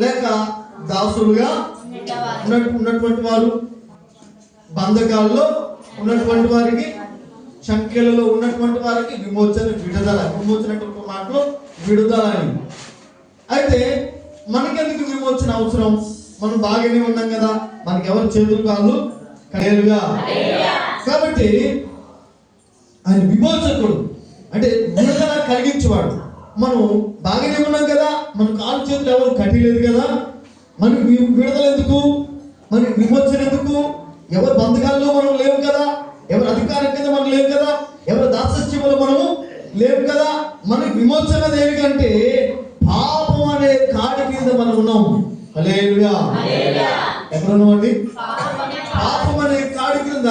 లేక దాసులుగా ఉన్నటువంటి వారు బంధకాల్లో ఉన్నటువంటి వారికి సంఖ్యలలో ఉన్నటువంటి వారికి విమోచన విడుదల విమోచన మాటలు మాటలో విడుదల అని అయితే మనకెందుకు విమోచన అవసరం? మనం బాగానే ఉన్నాం కదా? మనకి ఎవరు చేతులు కాదు? కలేరుగా కాబట్టి ఆయన విమోచకుడు. అంటే విడుదల కలిగించేవాడు. మనం బాగానే ఉన్నాం కదా? మన కాలు చేతులు ఎవరు కట్టలేదు కదా? మనకి విడుదల ఎందుకు? మనకి విమోచన ఎందుకు? ఎవరు బంధకాల్లో మనం లేవు కదా? ఎవరు అధికారం కింద మనం లేవు కదా? ఎవరు దాసత్యంలో మనము లేవు కదా? మనకి విమోచన దేనికంటే పాపం అనే కాడి మీద మనం ఉన్నాం. హల్లెలూయా. ఎక్కడ ఉన్నామండి పాపం అనే కాడి. కింద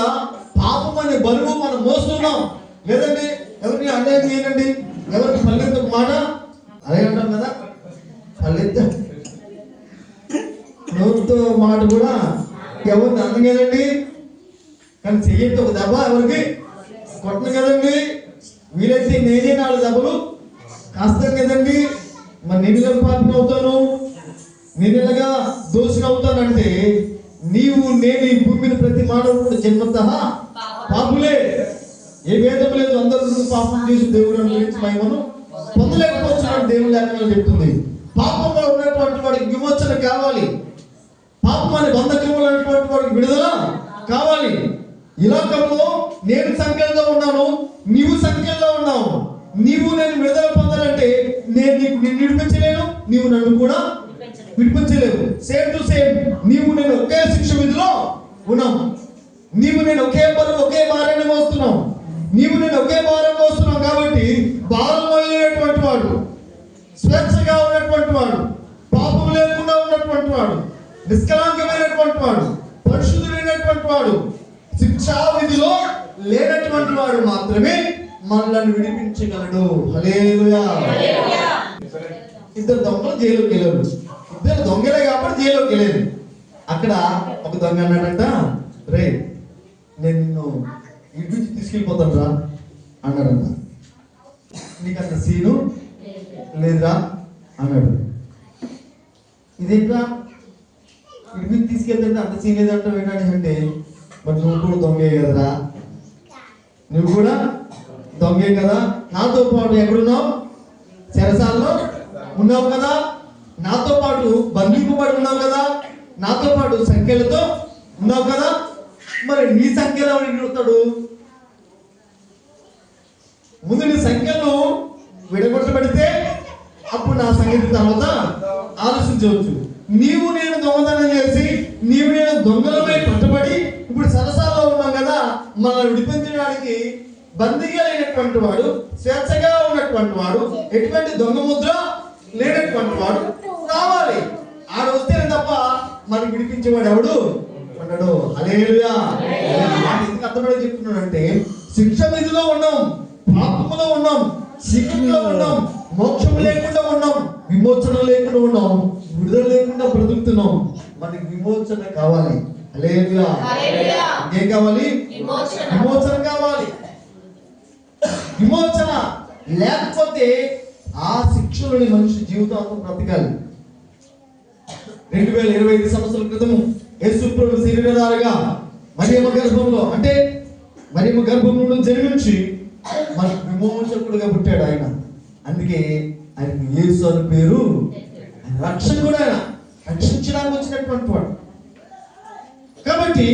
పాపం అనే బరువు మనం మోస్తున్నాం. లేదండి ఎవరిని అన్యాయం చేయనండి? ఎవరికి పల్లెత్త మాట? అదే అంటాం నోటితో మాట కూడా ఎవరిని అందం కదండి? కానీ చెయ్యొద్దు ఒక దెబ్బ ఎవరికి? కొట్టను కదండి. వీలైతే నేనే నాలుగు దెబ్బలు కాస్తాను కదండి. మరి నేను ఇలా పాపం అవుతాను? నేను ఇలాగా దోషులు అవుతానంటే నీవు నేను ఈ భూమి మీద ప్రతి మానవుడు జన్మత పాపులే. ఏ భేదం లేదు. అందరూ పాపం చేసి దేవుడు గురించి మహిమను పొందలేకపోతున్నాడు దేవుడు లేకుండా చెప్తుంది. విమోచన కావాలి. పాపం అనే బంధకంలో ఉన్నటువంటి వాడికి విడుదల కావాలి. ఇలాకంలో నేను సంఖ్యలో ఉన్నాను నీవు సంఖ్యలో ఉన్నావు. నీవు నేను విడుదల పొందాలంటే నేను నీకు నిన్ను విడిపించలేను నీవు నన్ను కూడా విడిపించలేవు. సేమ్ టు సేమ్ నీవు నేను ఒకే శిక్ష విధిలో ఉన్నాం. నీవు నేను ఒకే పనులు ఒకే భారాన్ని మోస్తున్నాం. నీవు నేను ఒకే భారం మోస్తున్నాం కాబట్టి భారం మోయలేటువంటి వాడు స్వేచ్ఛగా ఉన్నటువంటి వాడు పాపం లేకుండా ఉన్నటువంటి వాడు నిష్కలాంకమైనటువంటి వాడు పరిశుద్ధుడైనటువంటి వాడు శిక్షా విధిలో లేనటువంటి వాడు మాత్రమే మనల్ని విడిపించగలడు. ఇద్దరు దొంగలు జైలుకి వెళ్ళారు. ఇద్దరు దొంగలే కాబట్టి జైలుకి వెళ్ళారు. అక్కడ ఒక దొంగ అన్నాడంట రే నేను నిన్ను ఇంటి నుంచి తీసుకెళ్ళిపోతాను రా అన్నాడంట. నీకు అంత సీను లేదురా అన్నాడు. ఇదేంట్రా ఇంటి తీసుకెళ్తుంటే అంత సీన్ లేదంటే ఏంటంటే అంటే? మరి నువ్వు కూడా దొంగే కదరా? నువ్వు కూడా దొంగే కదా? నాతో పాటు ఎక్కడున్నావు? చెరసాల్లో ఉన్నావు కదా? నాతో పాటు బంధింపబడి ఉన్నావు కదా? నాతో పాటు సంఖ్యలతో ఉన్నావు కదా? మరి నీ సంఖ్యలో విడుతాడు ముందు నీ సంఖ్యను విడగొట్టబడితే అప్పుడు నా సంగతి తర్వాత ఆలోచించవచ్చు. నీవు నేను దొంగతనం చేసి నీవు నేను దొంగలపై పట్టుబడి ఇప్పుడు సరసాల్లో ఉన్నాం కదా మనల్ని విడిపించడానికి బందీగా లేనటువంటి వాడు స్వేచ్ఛగా ఉన్నటువంటి వాడు ఎటువంటి దొంగ ముద్ర లేనటువంటి వాడు రావాలి ఆడు వస్తేనే తప్ప మనకి విడిపించేవాడు ఎవడు? అన్నాడు అలేలుయా ఎందుకు అర్థపడి చెప్తున్నాడు అంటే శిక్ష విధిలో ఉన్నాం పాపములో ఉన్నాం శిక్షలో ఉన్నాం మోక్షం లేకుండా ఉన్నాం విమోచన లేకుండా ఉన్నాం విడుదల బ్రతుకుతున్నాం మనకి విమోచన కావాలి. ఏం కావాలి? విమోచన. కావాలి. విమోచన. లేకపోతే ఆ శిక్షలోని మనిషి జీవితాంతం బ్రతకాలి. రెండు వేల ఇరవై ఐదు సంవత్సరాల క్రితము యేసుప్రభు శరీరధారగా మరియమ్మ గర్భంలో అంటే మరియమ్మ గర్భంలో జన్మించి మన విమోచకుడుగా పుట్టాడు ఆయన. అందుకే ఆయనకి యేసు అని పేరు. ఆయన రక్షకుడు ఆయన. రక్షించడానికి వచ్చినటువంటి వాడు. కాబట్టి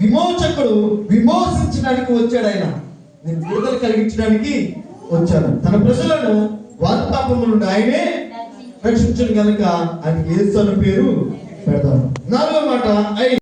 విమోచకుడు విమోచించడానికి వచ్చాడు ఆయన. నేను విడుదల కలిగించడానికి వచ్చాను. తన ప్రజలను వారి పాపముల నుండి ఆయనే రక్షించడం కనుక ఆయనకి ఏసు అని పేరు పెడతాను నాలుగో మాట ఐ